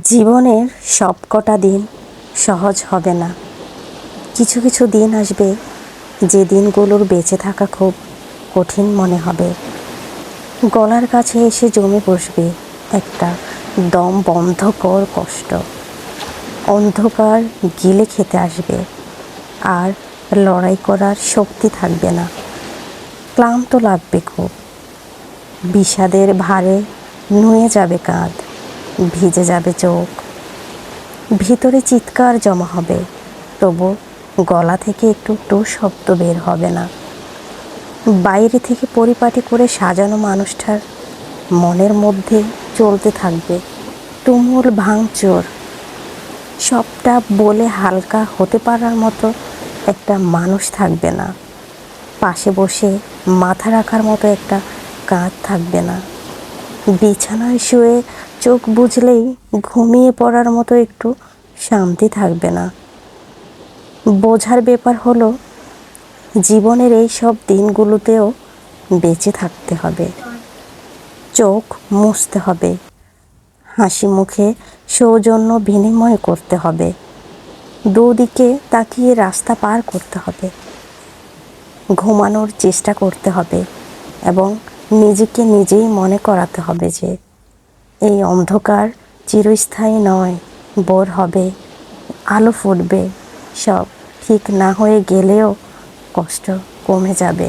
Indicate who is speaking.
Speaker 1: জীবনের সবকটা দিন সহজ হবে না। কিছু কিছু দিন আসবে যে দিনগুলোর বেঁচে থাকা খুব কঠিন মনে হবে। গলার কাছে এসে জমে বসবে একটা দম বন্ধকর কষ্ট। অন্ধকার গিলে খেতে আসবে, আর লড়াই করার শক্তি থাকবে না। ক্লান্ত লাগবে খুব। বিষাদের ভারে নুয়ে যাবে কাঁধ। ভিজে যাবে চোখ। ভিতরে চিৎকার জমা হবে। তবু গলা থেকে একটু একটু শব্দ বের হবে না। বাইরে থেকে পরিপাটি করে সাজানো মানুষটার মনের মধ্যে চলতে থাকবে। তুমুল ভাঙচুর। সবটা বলে হালকা হতে পারার মতো একটা মানুষ থাকবে না। পাশে বসে মাথা রাখার মতো একটা কাঁধ থাকবে না। বিছানায় শুয়ে চোখ বুঝলেই ঘুমিয়ে পড়ার মতো একটু শান্তি থাকবে না। বোঝার ব্যাপার হলো, জীবনের এই সব দিনগুলোতেও বেঁচে থাকতে হবে। চোখ মুছতে হবে। হাসি মুখে সৌজন্য বিনিময় করতে হবে। দুদিকে তাকিয়ে রাস্তা পার করতে হবে। ঘুমানোর চেষ্টা করতে হবে এবং নিজেকে নিজেই মনে করাতে হবে যে এই অন্ধকার চিরস্থায়ী নয়। বোর হবে, আলো ফুটবে, সব ঠিক না হয়ে গেলেও কষ্ট কমে যাবে।